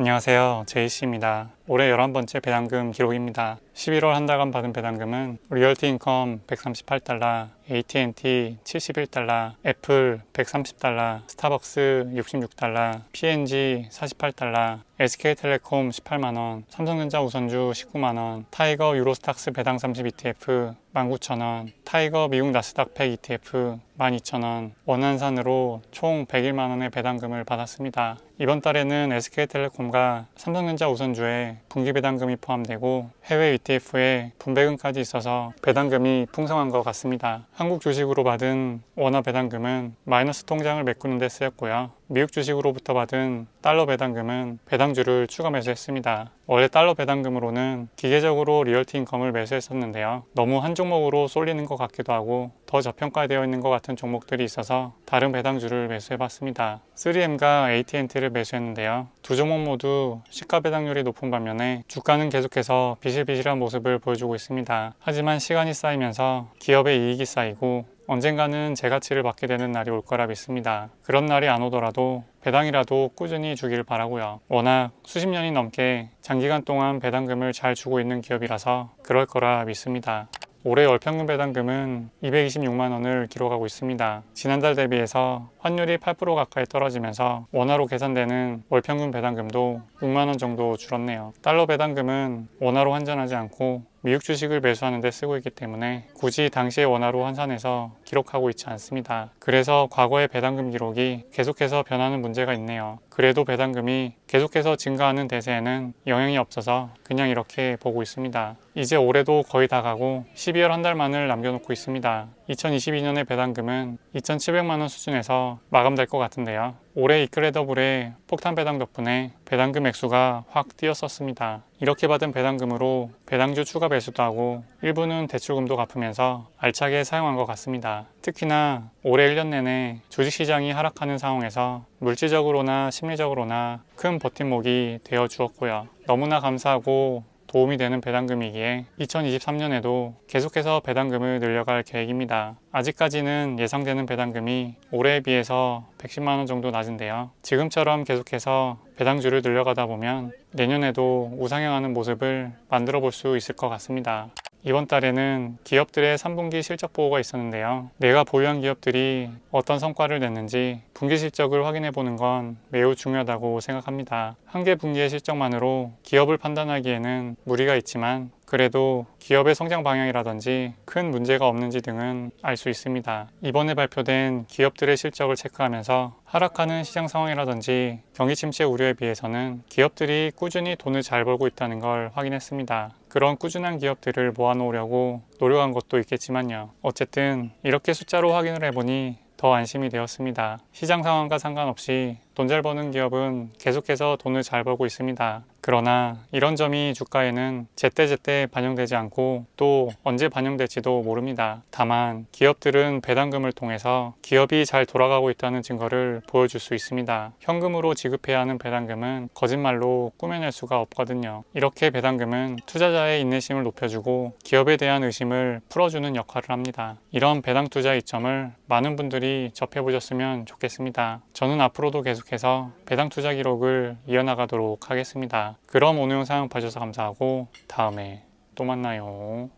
안녕하세요. 제이씨입니다. 올해 11번째 배당금 기록입니다. 11월 한 달간 받은 배당금은 리얼티 인컴 138달러, AT&T 71달러, 애플 130달러, 스타벅스 66달러, P&G 48달러, SK텔레콤 18만원, 삼성전자 우선주 19만원, 타이거 유로스탁스 배당 30 ETF 19,000원, 타이거 미국 나스닥 100 ETF 12,000원, 원한산으로 총 101만원의 배당금을 받았습니다. 이번 달에는 SK텔레콤과 삼성전자 우선주에 분기 배당금이 포함되고 해외 ETF에 분배금까지 있어서 배당금이 풍성한 것 같습니다. 한국 주식으로 받은 원화 배당금은 마이너스 통장을 메꾸는 데 쓰였고요. 미국 주식으로부터 받은 달러 배당금은 배당주를 추가 매수했습니다. 원래 달러 배당금으로는 기계적으로 리얼티 인컴을 매수했었는데요. 너무 한 종목으로 쏠리는 것 같기도 하고 더 저평가되어 있는 것 같은 종목들이 있어서 다른 배당주를 매수해봤습니다. 3M과 AT&T를 매수했는데요. 두 종목 모두 시가 배당률이 높은 반면에 주가는 계속해서 비실비실한 모습을 보여주고 있습니다. 하지만 시간이 쌓이면서 기업의 이익이 쌓이고 언젠가는 제 가치를 받게 되는 날이 올 거라 믿습니다. 그런 날이 안 오더라도 배당이라도 꾸준히 주길 바라고요. 워낙 수십 년이 넘게 장기간 동안 배당금을 잘 주고 있는 기업이라서 그럴 거라 믿습니다. 올해 월평균 배당금은 226만 원을 기록하고 있습니다. 지난달 대비해서 환율이 8% 가까이 떨어지면서 원화로 계산되는 월 평균 배당금도 6만 원 정도 줄었네요. 달러 배당금은 원화로 환전하지 않고 미국 주식을 매수하는 데 쓰고 있기 때문에 굳이 당시의 원화로 환산해서 기록하고 있지 않습니다. 그래서 과거의 배당금 기록이 계속해서 변하는 문제가 있네요. 그래도 배당금이 계속해서 증가하는 대세에는 영향이 없어서 그냥 이렇게 보고 있습니다. 이제 올해도 거의 다 가고 12월 한 달만을 남겨놓고 있습니다. 2022년의 배당금은 2,700만 원 수준에서 마감될 것 같은데요. 올해 이크레더블의 폭탄 배당 덕분에 배당금 액수가 확 뛰었었습니다. 이렇게 받은 배당금으로 배당주 추가 배수도 하고 일부는 대출금도 갚으면서 알차게 사용한 것 같습니다. 특히나 올해 1년 내내 주식시장이 하락하는 상황에서 물질적으로나 심리적으로나 큰 버팀목이 되어 주었고요. 너무나 감사하고 도움이 되는 배당금이기에 2023년에도 계속해서 배당금을 늘려갈 계획입니다. 아직까지는 예상되는 배당금이 올해에 비해서 110만 원 정도 낮은데요. 지금처럼 계속해서 배당주를 늘려가다 보면 내년에도 우상향하는 모습을 만들어 볼 수 있을 것 같습니다. 이번 달에는 기업들의 3분기 실적 보고가 있었는데요. 내가 보유한 기업들이 어떤 성과를 냈는지 분기 실적을 확인해 보는 건 매우 중요하다고 생각합니다. 한 개 분기의 실적만으로 기업을 판단하기에는 무리가 있지만 그래도 기업의 성장 방향이라든지 큰 문제가 없는지 등은 알 수 있습니다. 이번에 발표된 기업들의 실적을 체크하면서 하락하는 시장 상황이라든지 경기 침체 우려에 비해서는 기업들이 꾸준히 돈을 잘 벌고 있다는 걸 확인했습니다. 그런 꾸준한 기업들을 모아놓으려고 노력한 것도 있겠지만요. 어쨌든 이렇게 숫자로 확인을 해보니 더 안심이 되었습니다. 시장 상황과 상관없이 돈 잘 버는 기업은 계속해서 돈을 잘 벌고 있습니다. 그러나 이런 점이 주가에는 제때제때 반영되지 않고 또 언제 반영될지도 모릅니다. 다만 기업들은 배당금을 통해서 기업이 잘 돌아가고 있다는 증거를 보여줄 수 있습니다. 현금으로 지급해야 하는 배당금은 거짓말로 꾸며낼 수가 없거든요. 이렇게 배당금은 투자자의 인내심을 높여주고 기업에 대한 의심을 풀어주는 역할을 합니다. 이런 배당 투자 이점을 많은 분들이 접해보셨으면 좋겠습니다. 저는 앞으로도 계속해서 배당 투자 기록을 이어나가도록 하겠습니다. 그럼 오늘 영상 봐주셔서 감사하고 다음에 또 만나요.